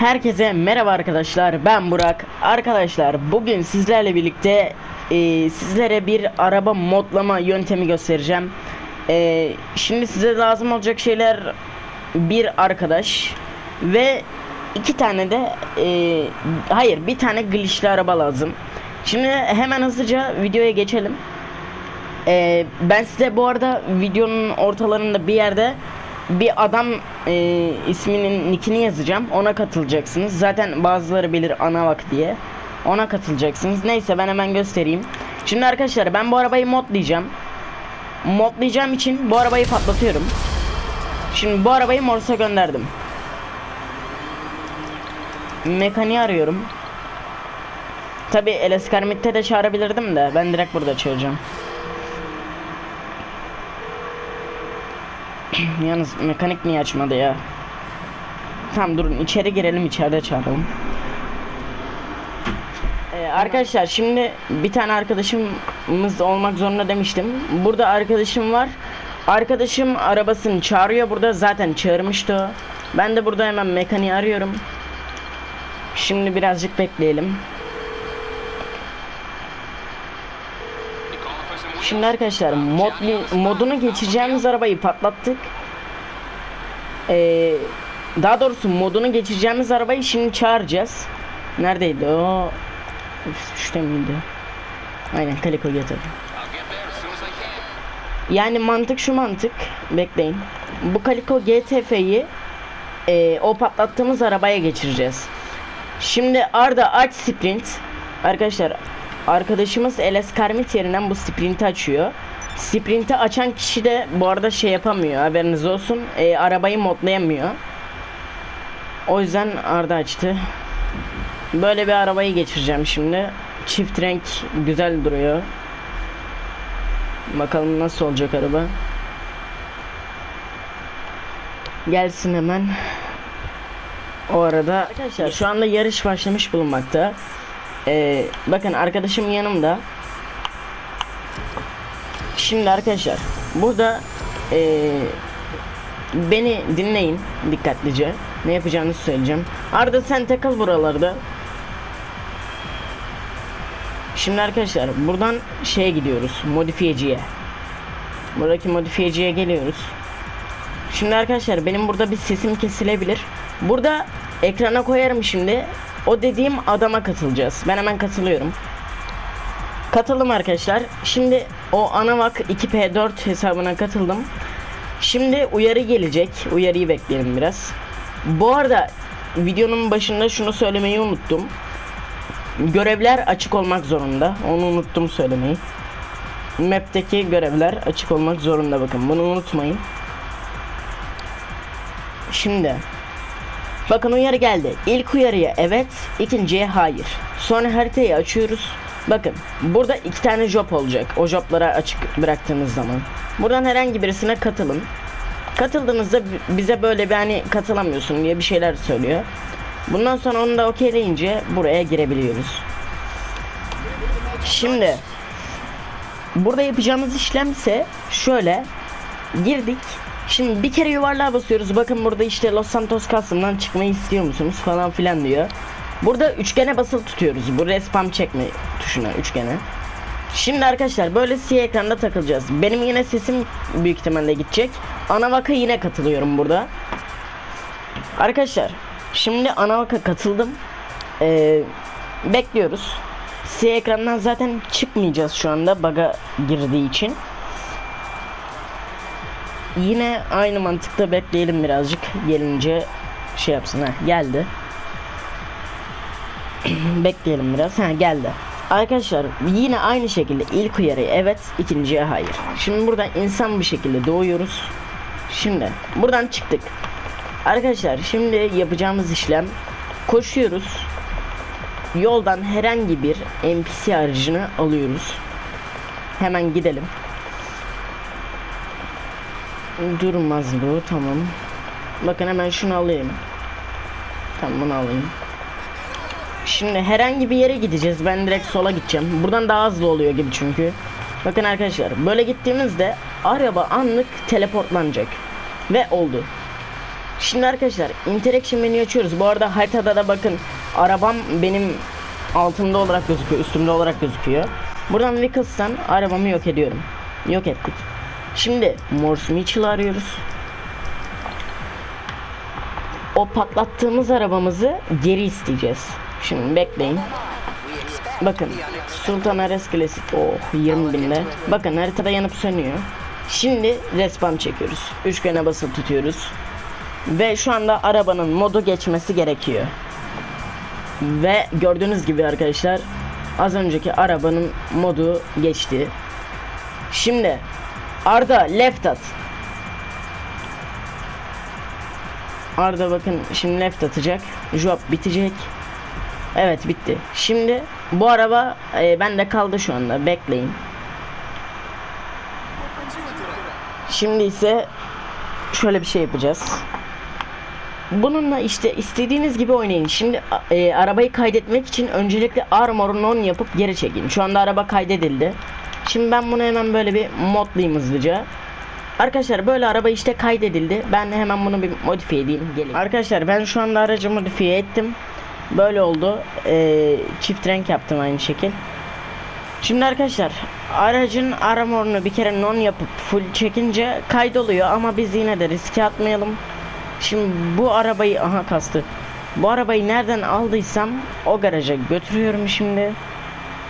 Herkese merhaba arkadaşlar ben Burak. Arkadaşlar bugün sizlerle birlikte e, sizlere bir araba modlama yöntemi göstereceğim. E, Şimdi size lazım olacak şeyler bir arkadaş ve iki tane de e, hayır bir tane glitchli araba lazım. Şimdi hemen hızlıca videoya geçelim. Ee, ben size bu arada videonun ortalarında bir yerde bir adam e, isminin nickini yazacağım. Ona katılacaksınız. Zaten bazıları bilir Anavak diye. Ona katılacaksınız. Neyse ben hemen göstereyim. Şimdi arkadaşlar ben bu arabayı modlayacağım. Modlayacağım için bu arabayı patlatıyorum. Şimdi bu arabayı Morse'a gönderdim. Mekaniği arıyorum. Tabi LS Karmit'te de çağırabilirdim de ben direkt burada çağıracağım. Yalnız mekanik niye açmadı ya? Tamam durun içeri girelim içeride çağıralım. Ee, arkadaşlar şimdi bir tane arkadaşımız olmak zorunda demiştim. Burada arkadaşım var. Arkadaşım arabasını çağırıyor burada zaten çağırmıştı. Ben de burada hemen mekaniği arıyorum. Şimdi birazcık bekleyelim. Şimdi arkadaşlar modli, modunu geçeceğimiz arabayı patlattık. Ee, daha doğrusu modunu geçeceğimiz arabayı şimdi çağıracağız. Neredeydi o? Üçte miydi? Aynen Kaliko getirdi. Yani mantık şu mantık. Bekleyin. Bu Kaliko GTF'yi e, o patlattığımız arabaya geçireceğiz. Şimdi Arda aç sprint. Arkadaşlar arkadaşımız LS Karmit yerinden bu sprinti açıyor. Sprinti açan kişi de bu arada şey yapamıyor haberiniz olsun. E, arabayı modlayamıyor. O yüzden Arda açtı. Böyle bir arabayı geçireceğim şimdi. Çift renk güzel duruyor. Bakalım nasıl olacak araba. Gelsin hemen. O arada arkadaşlar şu anda yarış başlamış bulunmakta. Ee, bakın arkadaşım yanımda. Şimdi arkadaşlar burada ee, beni dinleyin dikkatlice. Ne yapacağınızı söyleyeceğim. Arda sen takıl buralarda. Şimdi arkadaşlar buradan şeye gidiyoruz. Modifiyeciye. Buradaki modifiyeciye geliyoruz. Şimdi arkadaşlar benim burada bir sesim kesilebilir. Burada ekrana koyarım şimdi. O dediğim adama katılacağız. Ben hemen katılıyorum. Katıldım arkadaşlar. Şimdi o Anavak 2P4 hesabına katıldım. Şimdi uyarı gelecek. Uyarıyı bekleyelim biraz. Bu arada videonun başında şunu söylemeyi unuttum. Görevler açık olmak zorunda. Onu unuttum söylemeyi. Map'teki görevler açık olmak zorunda bakın. Bunu unutmayın. Şimdi Bakın uyarı geldi. İlk uyarıya evet, ikinciye hayır. Sonra haritayı açıyoruz. Bakın burada iki tane job olacak. O joblara açık bıraktığınız zaman. Buradan herhangi birisine katılın. Katıldığınızda bize böyle bir hani katılamıyorsun diye bir şeyler söylüyor. Bundan sonra onu da okeyleyince buraya girebiliyoruz. Şimdi burada yapacağımız işlem ise şöyle girdik Şimdi bir kere yuvarlığa basıyoruz. Bakın burada işte Los Santos Custom'dan çıkmayı istiyor musunuz falan filan diyor. Burada üçgene basılı tutuyoruz. Bu respawn çekme tuşuna üçgene. Şimdi arkadaşlar böyle siyah ekranda takılacağız. Benim yine sesim büyük ihtimalle gidecek. Anavaka yine katılıyorum burada. Arkadaşlar şimdi Anavaka katıldım. Ee, bekliyoruz. Siyah ekrandan zaten çıkmayacağız şu anda baga girdiği için. Yine aynı mantıkta bekleyelim birazcık. Gelince şey yapsın ha geldi. bekleyelim biraz. Ha geldi. Arkadaşlar yine aynı şekilde ilk uyarı evet, ikinciye hayır. Şimdi buradan insan bir şekilde doğuyoruz. Şimdi buradan çıktık. Arkadaşlar şimdi yapacağımız işlem koşuyoruz. Yoldan herhangi bir NPC aracını alıyoruz. Hemen gidelim. Durmaz bu tamam. Bakın hemen şunu alayım. Tamam bunu alayım. Şimdi herhangi bir yere gideceğiz. Ben direkt sola gideceğim. Buradan daha hızlı oluyor gibi çünkü. Bakın arkadaşlar böyle gittiğimizde araba anlık teleportlanacak. Ve oldu. Şimdi arkadaşlar interaction menü açıyoruz. Bu arada haritada da bakın arabam benim altımda olarak gözüküyor, üstümde olarak gözüküyor. Buradan Vehicles'tan arabamı yok ediyorum. Yok ettik. Şimdi Morse Mitchell'ı arıyoruz. O patlattığımız arabamızı geri isteyeceğiz. Şimdi bekleyin. Bakın Sultan Ares Klasik oh 20 binde. Bakın haritada yanıp sönüyor. Şimdi respawn çekiyoruz. Üçgene basılı tutuyoruz. Ve şu anda arabanın modu geçmesi gerekiyor. Ve gördüğünüz gibi arkadaşlar az önceki arabanın modu geçti. Şimdi Arda left at. Arda bakın şimdi left atacak. Job bitecek. Evet bitti. Şimdi bu araba e, bende kaldı şu anda. Bekleyin. Şimdi ise şöyle bir şey yapacağız. Bununla işte istediğiniz gibi oynayın. Şimdi e, arabayı kaydetmek için öncelikle armor'un on yapıp geri çekin. Şu anda araba kaydedildi. Şimdi ben bunu hemen böyle bir modlayayım hızlıca. Arkadaşlar böyle araba işte kaydedildi. Ben de hemen bunu bir modifiye edeyim. Gelin. Arkadaşlar ben şu anda aracı modifiye ettim. Böyle oldu. Ee, çift renk yaptım aynı şekil. Şimdi arkadaşlar aracın armorunu bir kere non yapıp full çekince kaydoluyor ama biz yine de riske atmayalım. Şimdi bu arabayı aha kastı. Bu arabayı nereden aldıysam o garaja götürüyorum şimdi.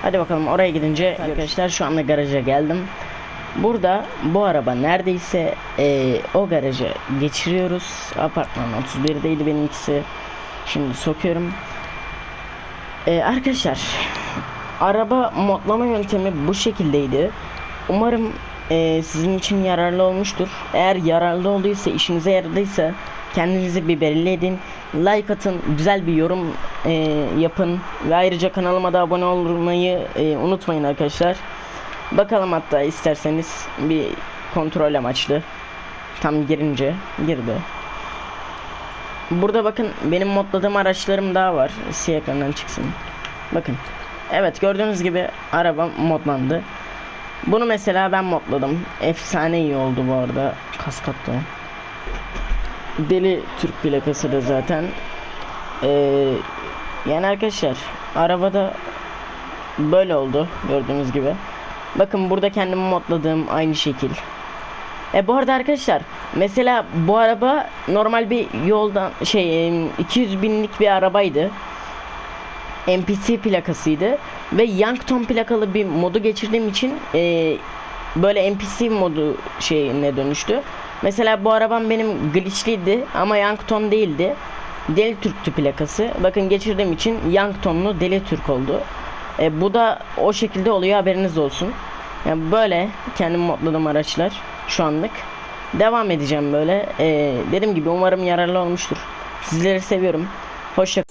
Hadi bakalım oraya gidince arkadaşlar şu anda garaja geldim. Burada bu araba neredeyse eee, o garaja geçiriyoruz. Apartman 31'deydi benimkisi. Şimdi sokuyorum. Eee, arkadaşlar araba modlama yöntemi bu şekildeydi. Umarım eee, sizin için yararlı olmuştur. Eğer yararlı olduysa, işinize yaradıysa kendinizi bir belli edin. Like atın, güzel bir yorum eee, yapın ve ayrıca kanalıma da abone olmayı eee, unutmayın arkadaşlar. Bakalım hatta isterseniz bir kontrol amaçlı. Tam girince girdi. Burada bakın benim modladığım araçlarım daha var. Siyah ekrandan çıksın. Bakın. Evet gördüğünüz gibi araba modlandı. Bunu mesela ben modladım. Efsane iyi oldu bu arada. Kaskatta. Deli Türk plakası da zaten. Ee, yani arkadaşlar arabada böyle oldu gördüğünüz gibi. Bakın burada kendimi modladığım aynı şekil. E bu arada arkadaşlar mesela bu araba normal bir yoldan şey em, 200 binlik bir arabaydı. NPC plakasıydı ve Yankton plakalı bir modu geçirdiğim için e, böyle NPC modu şeyine dönüştü. Mesela bu arabam benim glitchliydi ama Yankton değildi. Deli Türk'tü plakası. Bakın geçirdiğim için Yanktonlu Deli Türk oldu. E, bu da o şekilde oluyor haberiniz olsun. Yani böyle kendim modladığım araçlar şu anlık. Devam edeceğim böyle. E, dediğim gibi umarım yararlı olmuştur. Sizleri seviyorum. Hoşça